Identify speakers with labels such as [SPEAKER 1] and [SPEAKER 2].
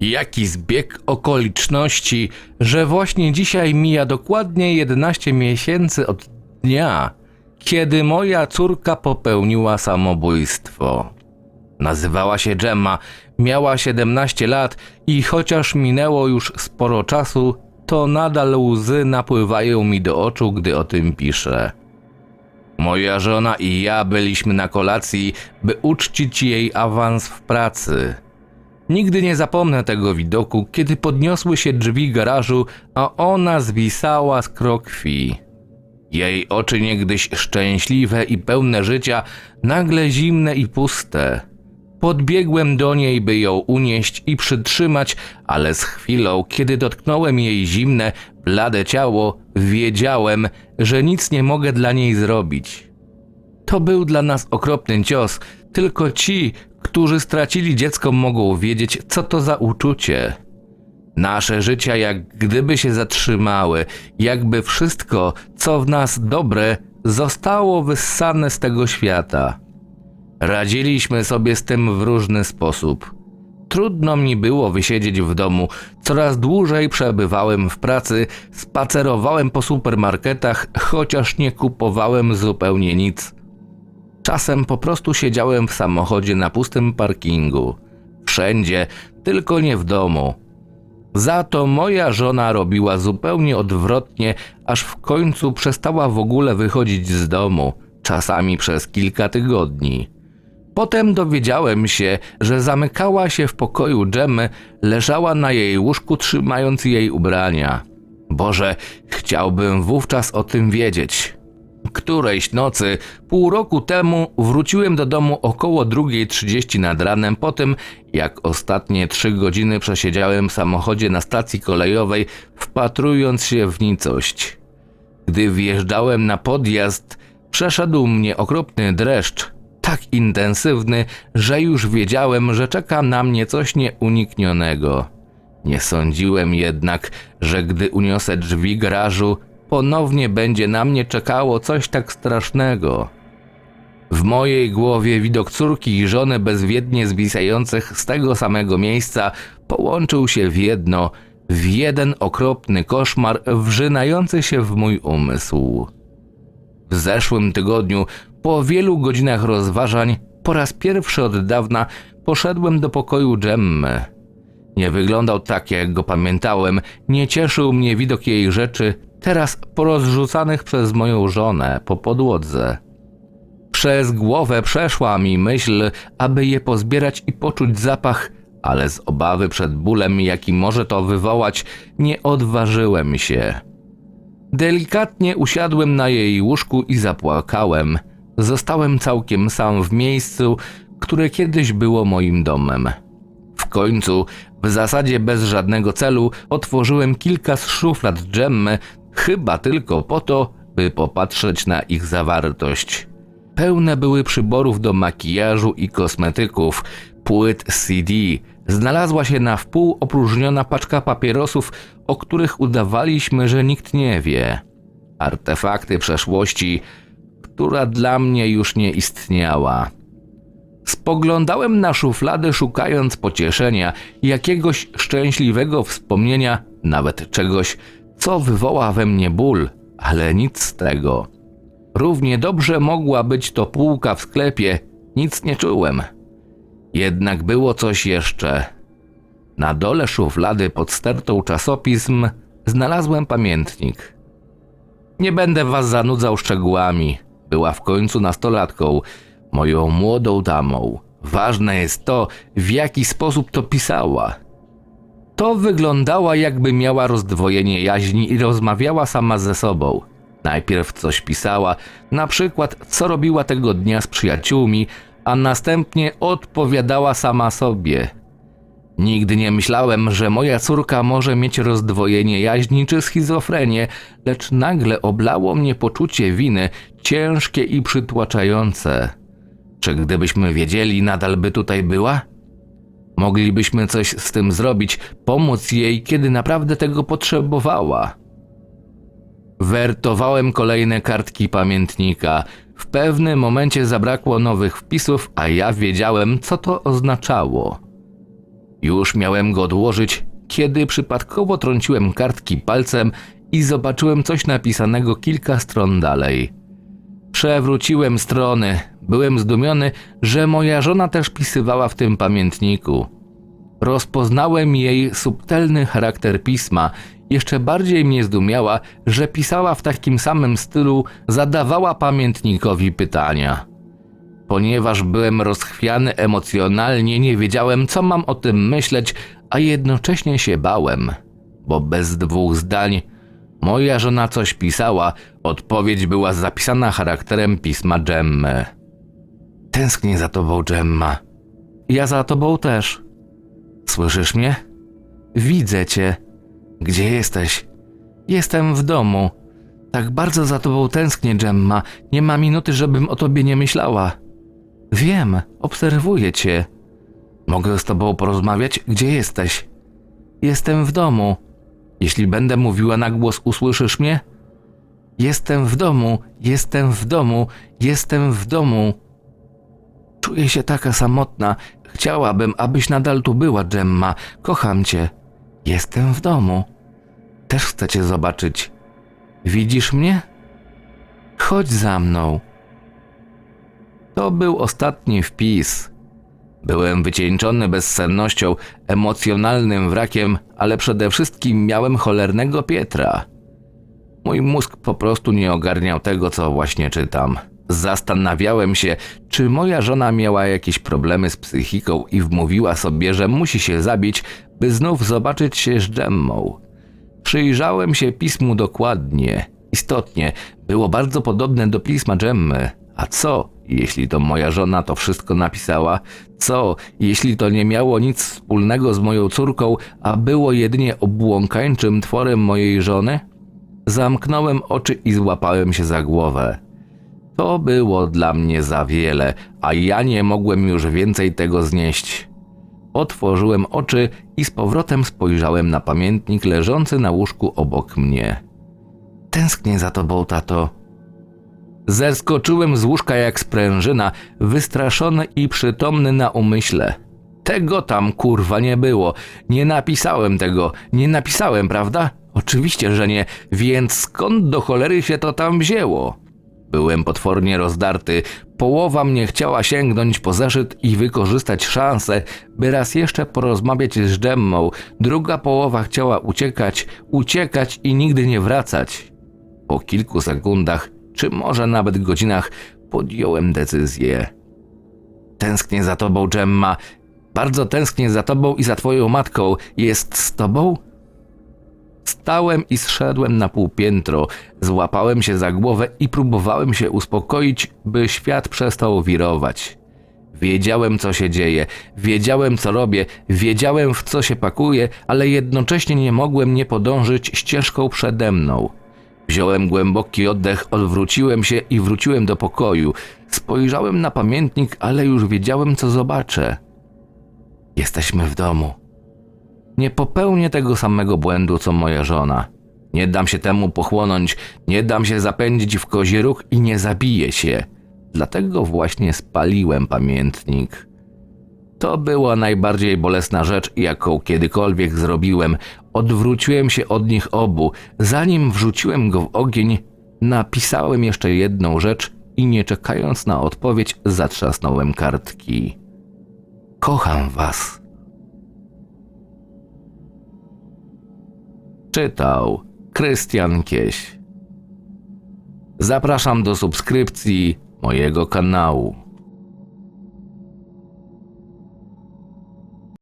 [SPEAKER 1] Jaki zbieg okoliczności, że właśnie dzisiaj mija dokładnie 11 miesięcy od dnia, kiedy moja córka popełniła samobójstwo. Nazywała się Gemma, miała 17 lat i chociaż minęło już sporo czasu, to nadal łzy napływają mi do oczu, gdy o tym piszę. Moja żona i ja byliśmy na kolacji, by uczcić jej awans w pracy. Nigdy nie zapomnę tego widoku, kiedy podniosły się drzwi garażu, a ona zwisała z krokwi. Jej oczy niegdyś szczęśliwe i pełne życia, nagle zimne i puste. Podbiegłem do niej, by ją unieść i przytrzymać, ale z chwilą, kiedy dotknąłem jej zimne, blade ciało, wiedziałem, że nic nie mogę dla niej zrobić. To był dla nas okropny cios, tylko ci, którzy stracili dziecko, mogą wiedzieć, co to za uczucie. Nasze życia jak gdyby się zatrzymały, jakby wszystko, co w nas dobre, zostało wyssane z tego świata. Radziliśmy sobie z tym w różny sposób. Trudno mi było wysiedzieć w domu, coraz dłużej przebywałem w pracy, spacerowałem po supermarketach, chociaż nie kupowałem zupełnie nic. Czasem po prostu siedziałem w samochodzie na pustym parkingu. Wszędzie, tylko nie w domu. Za to moja żona robiła zupełnie odwrotnie, aż w końcu przestała w ogóle wychodzić z domu, czasami przez kilka tygodni. Potem dowiedziałem się, że zamykała się w pokoju Dżemy, leżała na jej łóżku trzymając jej ubrania. Boże, chciałbym wówczas o tym wiedzieć. Którejś nocy, pół roku temu, wróciłem do domu około 2.30 nad ranem po tym, jak ostatnie trzy godziny przesiedziałem w samochodzie na stacji kolejowej, wpatrując się w nicość. Gdy wjeżdżałem na podjazd, przeszedł mnie okropny dreszcz, tak intensywny, że już wiedziałem, że czeka na mnie coś nieuniknionego. Nie sądziłem jednak, że gdy uniosę drzwi garażu, ponownie będzie na mnie czekało coś tak strasznego. W mojej głowie widok córki i żony bezwiednie zwisających z tego samego miejsca połączył się w jedno, w jeden okropny koszmar wrzynający się w mój umysł. W zeszłym tygodniu, po wielu godzinach rozważań, po raz pierwszy od dawna poszedłem do pokoju Gemmy. Nie wyglądał tak, jak go pamiętałem, nie cieszył mnie widok jej rzeczy, teraz porozrzucanych przez moją żonę po podłodze. Przez głowę przeszła mi myśl, aby je pozbierać i poczuć zapach, ale z obawy przed bólem, jaki może to wywołać, nie odważyłem się. Delikatnie usiadłem na jej łóżku i zapłakałem. Zostałem całkiem sam w miejscu, które kiedyś było moim domem. W końcu, w zasadzie bez żadnego celu, otworzyłem kilka z szuflad dżemmy, chyba tylko po to, by popatrzeć na ich zawartość. Pełne były przyborów do makijażu i kosmetyków, płyt CD. Znalazła się na wpół opróżniona paczka papierosów, o których udawaliśmy, że nikt nie wie. Artefakty przeszłości, która dla mnie już nie istniała. Spoglądałem na szuflady, szukając pocieszenia, jakiegoś szczęśliwego wspomnienia, nawet czegoś, co wywoła we mnie ból, ale nic z tego. Równie dobrze mogła być to półka w sklepie, nic nie czułem. Jednak było coś jeszcze. Na dole szuflady pod stertą czasopism znalazłem pamiętnik. Nie będę was zanudzał szczegółami. Była w końcu nastolatką, moją młodą damą. Ważne jest to, w jaki sposób to pisała. To wyglądała, jakby miała rozdwojenie jaźni i rozmawiała sama ze sobą. Najpierw coś pisała, na przykład co robiła tego dnia z przyjaciółmi, a następnie odpowiadała sama sobie. Nigdy nie myślałem, że moja córka może mieć rozdwojenie jaźni czy schizofrenię, lecz nagle oblało mnie poczucie winy, ciężkie i przytłaczające. Czy gdybyśmy wiedzieli, nadal by tutaj była? Moglibyśmy coś z tym zrobić, pomóc jej, kiedy naprawdę tego potrzebowała. Wertowałem kolejne kartki pamiętnika. W pewnym momencie zabrakło nowych wpisów, a ja wiedziałem, co to oznaczało. Już miałem go odłożyć, kiedy przypadkowo trąciłem kartki palcem i zobaczyłem coś napisanego kilka stron dalej. Przewróciłem strony. Byłem zdumiony, że moja żona też pisywała w tym pamiętniku. Rozpoznałem jej subtelny charakter pisma. Jeszcze bardziej mnie zdumiała, że pisała w takim samym stylu, zadawała pamiętnikowi pytania. Ponieważ byłem rozchwiany emocjonalnie, nie wiedziałem, co mam o tym myśleć, a jednocześnie się bałem, bo bez dwóch zdań moja żona coś pisała, odpowiedź była zapisana charakterem pisma Gemmy. Tęsknię za tobą, Gemma. Ja za tobą też. Słyszysz mnie? Widzę cię. Gdzie jesteś? Jestem w domu. Tak bardzo za tobą tęsknię, Gemma. Nie ma minuty, żebym o tobie nie myślała. Wiem, obserwuję cię. Mogę z tobą porozmawiać? Gdzie jesteś? Jestem w domu. Jeśli będę mówiła na głos, usłyszysz mnie? Jestem w domu, jestem w domu, jestem w domu. Czuję się taka samotna. Chciałabym, abyś nadal tu była, Gemma. Kocham cię. Jestem w domu. Też chcę cię zobaczyć. Widzisz mnie? Chodź za mną. To był ostatni wpis. Byłem wycieńczony bezsennością, emocjonalnym wrakiem, ale przede wszystkim miałem cholernego Pietra. Mój mózg po prostu nie ogarniał tego, co właśnie czytam. Zastanawiałem się, czy moja żona miała jakieś problemy z psychiką i wmówiła sobie, że musi się zabić, by znów zobaczyć się z Gemmą. Przyjrzałem się pismu dokładnie. Istotnie, było bardzo podobne do pisma Gemmy. A co, jeśli to moja żona to wszystko napisała? Co, jeśli to nie miało nic wspólnego z moją córką, a było jedynie obłąkańczym tworem mojej żony? Zamknąłem oczy i złapałem się za głowę. To było dla mnie za wiele, a ja nie mogłem już więcej tego znieść. Otworzyłem oczy i z powrotem spojrzałem na pamiętnik leżący na łóżku obok mnie. Tęsknię za tobą, tato. Zeskoczyłem z łóżka jak sprężyna, wystraszony i przytomny na umyśle. Tego tam kurwa nie było. Nie napisałem tego. Nie napisałem, prawda? Oczywiście, że nie. Więc skąd do cholery się to tam wzięło? Byłem potwornie rozdarty. Połowa mnie chciała sięgnąć po zeszyt i wykorzystać szansę, by raz jeszcze porozmawiać z Gemmą. Druga połowa chciała uciekać, uciekać i nigdy nie wracać. Po kilku sekundach, czy może nawet godzinach, podjąłem decyzję. Tęsknię za tobą, Gemma. Bardzo tęsknię za tobą i za twoją matką. Jest z tobą? Stałem i zszedłem na półpiętro, złapałem się za głowę i próbowałem się uspokoić, by świat przestał wirować. Wiedziałem, co się dzieje, wiedziałem, co robię, wiedziałem, w co się pakuję, ale jednocześnie nie mogłem nie podążyć ścieżką przede mną. Wziąłem głęboki oddech, odwróciłem się i wróciłem do pokoju. Spojrzałem na pamiętnik, ale już wiedziałem, co zobaczę. Jesteśmy w domu. Nie popełnię tego samego błędu, co moja żona. Nie dam się temu pochłonąć, nie dam się zapędzić w kozi róg i nie zabiję się. Dlatego właśnie spaliłem pamiętnik. To była najbardziej bolesna rzecz, jaką kiedykolwiek zrobiłem. Odwróciłem się od nich obu. Zanim wrzuciłem go w ogień, napisałem jeszcze jedną rzecz i nie czekając na odpowiedź, zatrzasnąłem kartki. Kocham was. Czytał Krystian Kieś. Zapraszam do subskrypcji mojego kanału.